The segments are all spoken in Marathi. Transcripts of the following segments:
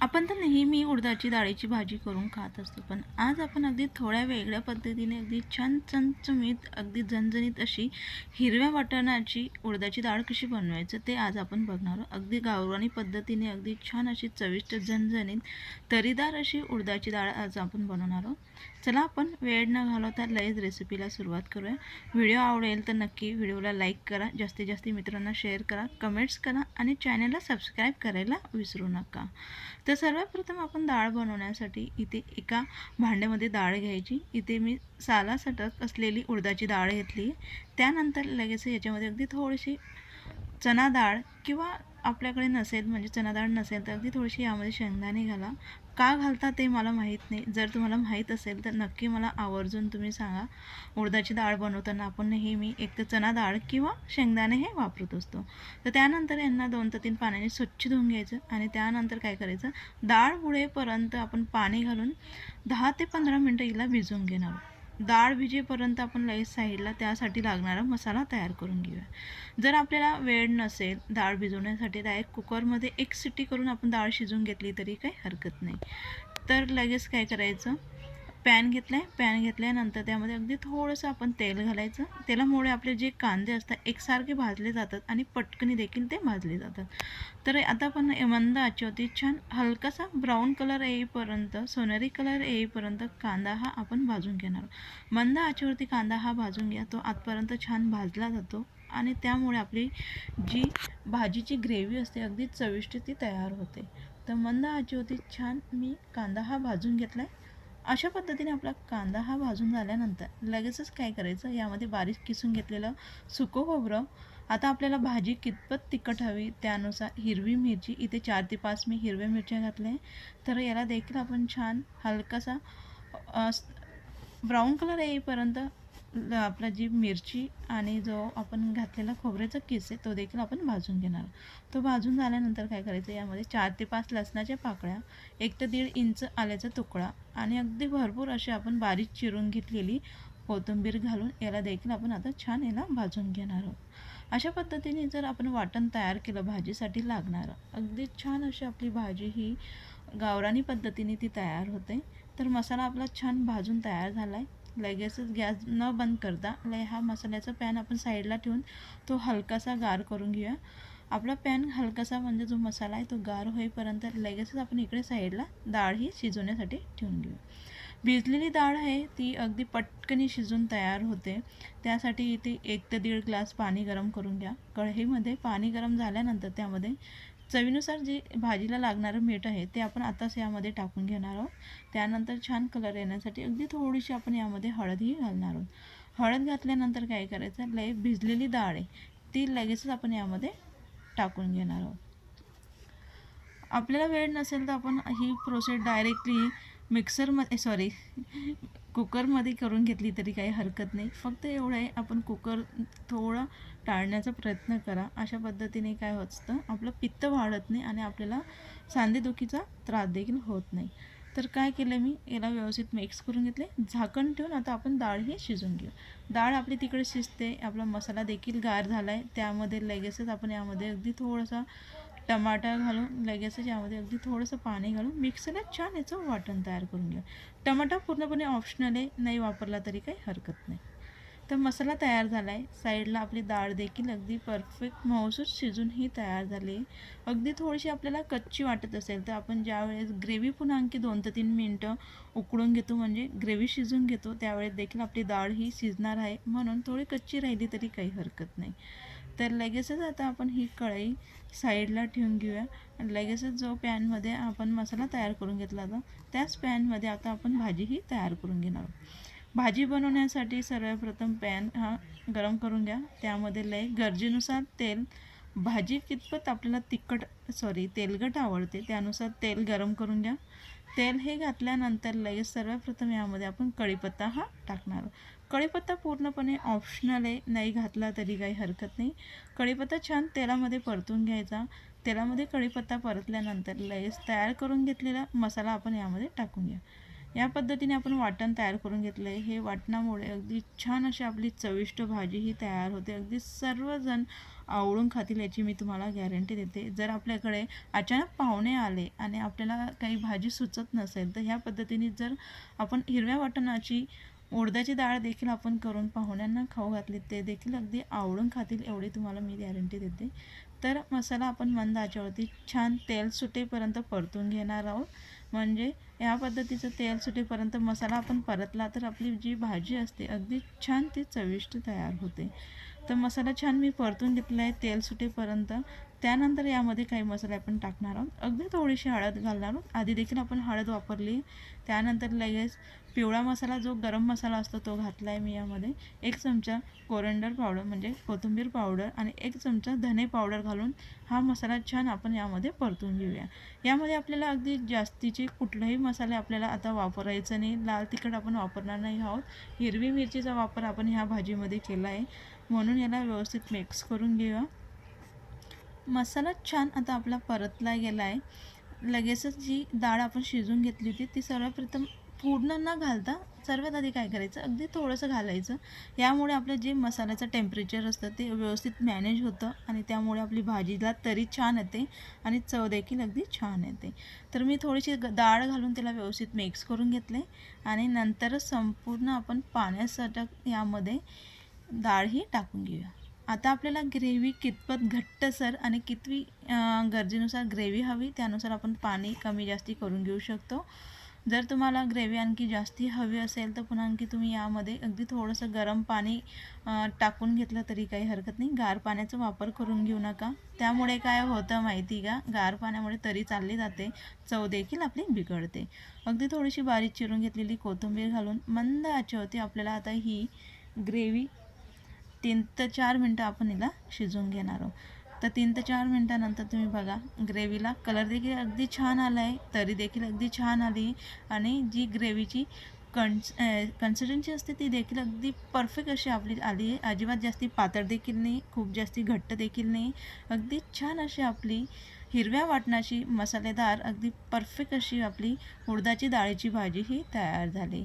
आपण तर नेहमी उडदाची डाळीची भाजी करून खात असतो पण आज आपण अगदी थोड्या वेगळ्या पद्धतीने अगदी छान चमचमीत अगदी झणझणीत अशी हिरव्या वाटाणाची उडदाची डाळ कशी बनवायचं ते आज आपण बघणार आहोत. अगदी गावरानी पद्धतीने अगदी छान अशी चविष्ट झणझणीत तरीदार अशी उडदाची डाळ आज आपण बनवणार आहोत. चला आपण वेळ न घालवता लयच रेसिपीला सुरुवात करूया. व्हिडिओ आवडेल तर नक्की व्हिडिओला लाईक करा. जास्तीत जास्त मित्रांना शेअर करा. कमेंट्स करा आणि चॅनलला सबस्क्राईब करायला विसरू नका. तर सर्वप्रथम आपण डाळ बनवण्यासाठी इथे एका भांड्यामध्ये डाळ घ्यायची. इथे मी साला सटक असलेली उडदाची डाळ घेतली त्यानंतर लगेच याच्यामध्ये अगदी थोडीशी चना डाळ किंवा आपल्याकडे नसेल म्हणजे चना डाळ नसेल तर अगदी थोडीशी यामध्ये शेंगदाणे घाला. का घालता ते मला माहीत नाही. जर तुम्हाला माहीत असेल तर नक्की मला आवर्जून तुम्ही सांगा. उडदाची डाळ बनवताना आपण नेहमी एक तर चना डाळ किंवा शेंगदाणे हे वापरत असतो. तर त्यानंतर यांना दोन ते तीन पाण्याने स्वच्छ धुवून घ्यायचं आणि त्यानंतर काय करायचं? डाळ बुडेपर्यंत आपण पाणी घालून दहा ते पंधरा मिनटं हिला भिजवून घेणार. आहोत. डाळ भिजेपर्यंत आपण लगेच साईडला त्यासाठी लागणारा मसाला तयार करून घेऊया. जर आपल्याला वेळ नसेल डाळ भिजवण्यासाठी डायरेक्ट कुकरमध्ये एक सिटी करून आपण डाळ शिजवून घेतली तरी काही हरकत नाही. तर लगेच काय करायचं? पॅन घेतला आहे पॅन घेतल्यानंतर त्यामध्ये अगदी थोडंसं आपण तेल घालायचं. तेलामुळे आपले जे कांदे असतात एकसारखे भाजले जातात आणि पटकनी देखील ते भाजले जातात. तर आता आपण मंद आचेवरती छान हलकासा ब्राऊन कलर येईपर्यंत सोनेरी कलर येईपर्यंत कांदा हा आपण भाजून घेणार मंद आचेवरती कांदा हा भाजून घ्या तो आतपर्यंत छान भाजला जातो आणि त्यामुळे आपली जी भाजीची ग्रेव्ही असते अगदी चविष्ट ती तयार होते. तर मंद आचेवरती छान मी कांदा हा भाजून घेतला आहे अशा पद्धतीने आपला कांदा हा भाजून झाल्यानंतर लगेचच काय करायचं? यामध्ये बारीक किसून घेतलेलं सुकं खोबरं. आता आपल्याला भाजी कितपत तिखट हवी त्यानुसार हिरवी मिरची इथे चार ते पाच मी हिरव्या मिरच्या घातल्या आहे तर याला देखील आपण छान हलकासा ब्राऊन कलर येईपर्यंत आपला जी मिरची आणि जो आपण घातलेला खोबऱ्याचा किस आहे तो देखील आपण भाजून घेणार. तो भाजून झाल्यानंतर काय करायचं यामध्ये चार ते पाच लसणाच्या पाकळ्या एक ते दीड इंच आल्याचा तुकडा आणि अगदी भरपूर अशी आपण बारीक चिरून घेतलेली कोथिंबीर घालून याला देखील आपण आता छान याला भाजून घेणार आहोत. अशा पद्धतीने जर आपण वाटण तयार केलं भाजीसाठी लागणारं अगदी छान अशी आपली भाजी ही गावरानी पद्धतीने ती तयार होते. तर मसाला आपला छान भाजून तयार झाला आहे लगेचच गॅस न बंद करता लय हा मसाल्याचा पॅन आपण साईडला ठेवून तो हलकासा गार करून घेऊया. आपला पॅन हलकासा म्हणजे जो मसाला आहे तो गार होईपर्यंत लगेचच आपण इकडे साईडला डाळ ही शिजवण्यासाठी ठेवून घेऊ भिजलेली डाळ आहे ती अगदी पटकनी शिजून तयार होते. त्यासाठी इथे एक ते दीड ग्लास पाणी गरम करून घ्या. कढईमध्ये पाणी गरम झाल्यानंतर त्यामध्ये चवीनुसार जे भाजीला लागणारं मीठ आहे ते आपण आताच यामध्ये टाकून घेणार आहोत. त्यानंतर छान कलर येण्यासाठी अगदी थोडीशी आपण यामध्ये हळदही घालणार आहोत. हळद घातल्यानंतर काय करायचं लय भिजलेली डाळ आहे ती लगेचच आपण यामध्ये टाकून घेणार आहोत. आपल्याला वेळ नसेल तर आपण ही प्रोसेस डायरेक्टली मिक्सरमध्ये सॉरी कुकरमध्ये करून घेतली तरी काही हरकत नाही. फक्त एवढं आहे आपण कुकर थोडं टाळण्याचा प्रयत्न करा. अशा पद्धतीने काय होत असतं आपलं पित्त वाढत नाही आणि आपल्याला सांधेदुखीचा त्रास देखील होत नाही. तर काय केलं मी? याला व्यवस्थित मिक्स करून घेतले. झाकण ठेवून आता आपण डाळ ही शिजून घेऊ. डाळ आपली तिकडे शिजते. आपला मसाला देखील गार झाला आहे त्यामध्ये लगेचच आपण यामध्ये अगदी थोडासा टमाटा घालून लगेचच यामध्ये अगदी थोडंसं पाणी घालून मिक्सरला छान याचं वाटण तयार करून घ्या. टमाटा पूर्णपणे ऑप्शनल आहे नाही वापरला तरी काही हरकत नाही. तर मसाला तयार झाला आहे साईडला आपली डाळ देखील अगदी परफेक्ट मऊसूर शिजून ही तयार झाली. आहे अगदी थोडीशी आपल्याला कच्ची वाटत असेल तर आपण ज्यावेळेस ग्रेव्ही पुन्हा आणखी दोन ते तीन मिनटं उकळून घेतो म्हणजे ग्रेव्ही शिजून घेतो त्यावेळेस देखील आपली डाळ ही शिजणार आहे. म्हणून थोडी कच्ची राहिली तरी काही हरकत नाही. तर लगेचच आता आपण ही कढई साईडला ठेवून घेऊया. आणि लगेचच जो पॅनमध्ये आपण मसाला तयार करून घेतला होता त्याच पॅनमध्ये आता आपण भाजी ही तयार करून घेणार आहोत. भाजी बनवण्यासाठी सर्वप्रथम पॅन हा गरम करून घ्या. त्यामध्ये लय गरजेनुसार तेल भाजी कितपत आपल्याला तिखट सॉरी तेलकट आवडते त्यानुसार तेल गरम करून घ्या. तेल हे घातल्यानंतर लगेच सर्वप्रथम यामध्ये आपण कढीपत्ता हा टाकणार कढीपत्ता पूर्णपणे ऑप्शनल आहे नाही घातला तरी काही हरकत नाही. कढीपत्ता छान तेलामध्ये परतून घ्यायचा. तेलामध्ये कढीपत्ता परतल्यानंतर लयस तयार करून घेतलेला मसाला आपण यामध्ये टाकून घ्या. या पद्धतीने आपण वाटण तयार करून घेतलं आहे हे वाटणामुळे अगदी छान अशी आपली चविष्ट भाजी ही तयार होते. अगदी सर्वजण आवडून खातील याची मी तुम्हाला गॅरंटी देते. जर आपल्याकडे अचानक पाहुणे आले आणि आपल्याला काही भाजी सुचत नसेल तर ह्या पद्धतीने जर आपण हिरव्या वाटणाची उडदाची डाळ देखील आपण करून पाहुण्यांना खाऊ घातली ते देखील अगदी आवडून खातील एवढी तुम्हाला मी गॅरंटी देते. तर मसाला आपण मंद आचेवरती छान तेल सुटेपर्यंत परतून घेणार आहोत. म्हणजे या पद्धतीचं तेल सुटेपर्यंत मसाला आपण परतला तर आपली जी भाजी असते अगदी छान ती चविष्ट तयार होते. तर मसाला छान मी परतून घेतला आहे तेल सुटेपर्यंत. त्यानंतर यामध्ये काही मसाले आपण टाकणार आहोत. अगदी थोडीशी हळद घालणार आहोत. आधी देखील आपण हळद वापरली. त्यानंतर लगेच पिवळा मसाला जो गरम मसाला असतो तो घातला आहे मी यामध्ये. एक चमचा कोरंडर पावडर म्हणजे कोथिंबीर पावडर आणि एक चमचा धने पावडर घालून हा मसाला छान आपण यामध्ये परतून घेऊया. यामध्ये आपल्याला अगदी जास्तीचे कुठलेही मसाले आपल्याला आता वापरायचं नाही. लाल तिखट आपण वापरणार नाही आहोत. हिरवी मिरचीचा वापर आपण ह्या भाजीमध्ये केला आहे. म्हणून याला व्यवस्थित मिक्स करून घेऊया. मसाला छान आता आपला परतला गेला आहे लगेचच जी डाळ आपण शिजवून घेतली होती ती सर्वप्रथम पूर्ण न घालता सर्वात आधी काय करायचं अगदी थोडंसं घालायचं. यामुळे आपलं जे मसाल्याचं टेम्परेचर असतं ते व्यवस्थित मॅनेज होतं आणि त्यामुळे आपली भाजीला तरी छान येते आणि चव देखील अगदी छान येते. तर मी थोडीशी ग डाळ घालून त्याला व्यवस्थित मिक्स करून घेतले आणि नंतरच संपूर्ण आपण पाण्यासाठी यामध्ये डाळही टाकून घेऊया. आता आपल्याला ग्रेव्ही कितपत घट्टसर आणि कितवी गरजेनुसार ग्रेव्ही हवी? त्यानुसार आपण पाणी कमी जास्ती करून घेऊ शकतो. जर तुम्हाला ग्रेव्ही आणखी जास्ती हवी असेल तर पुन्हा आणखी तुम्ही यामध्ये अगदी थोडंसं गरम पाणी टाकून घेतलं तरी काही हरकत नाही. गार पाण्याचा वापर करून घेऊ नका. त्यामुळे काय होतं माहिती का? गार पाण्यामुळे तरी चालली जाते. चव देखील आपली बिघडते. अगदी थोडीशी बारीक चिरून घेतलेली कोथिंबीर घालून मंद आचेवरती आपल्याला आता ही ग्रेव्ही तीन ते चार मिनटं आपण हिला शिजवून घेणार आहोत. तर तीन ते चार मिनटानंतर तुम्ही बघा ग्रेव्हीला कलर देखील अगदी छान आला आहे तरी देखील अगदी छान आली आणि जी ग्रेव्हीची कन्स कन्सिस्टन्सी असते ती देखील अगदी परफेक्ट अशी आपली आली आहे. अजिबात जास्ती पातळ देखील नाही खूप जास्ती घट्ट देखील नाही. अगदी छान अशी आपली हिरव्या वाटणाची मसालेदार अगदी परफेक्ट अशी आपली उडदाची डाळीची भाजी ही तयार झाली.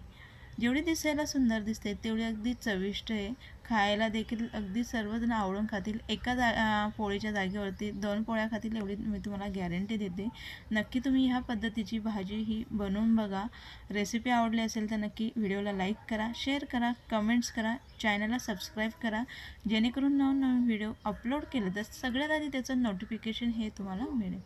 जेवढी दिसायला सुंदर दिसते तेवढी अगदी चविष्ट आहे. खायला देखील अगदी सर्वजण आवडून खातील. एका जा पोळीच्या जागेवरती दोन पोळ्या खातील एवढी मी तुम्हाला गॅरंटी देते. नक्की तुम्ही ह्या पद्धतीची भाजी ही बनवून बघा. रेसिपी आवडली असेल तर नक्की व्हिडिओला लाईक करा शेअर करा कमेंट्स करा चॅनलला सबस्क्राईब करा. जेणेकरून नवनवीन व्हिडिओ अपलोड केले तर सगळ्यात आधी त्याचं नोटिफिकेशन हे तुम्हाला मिळेल.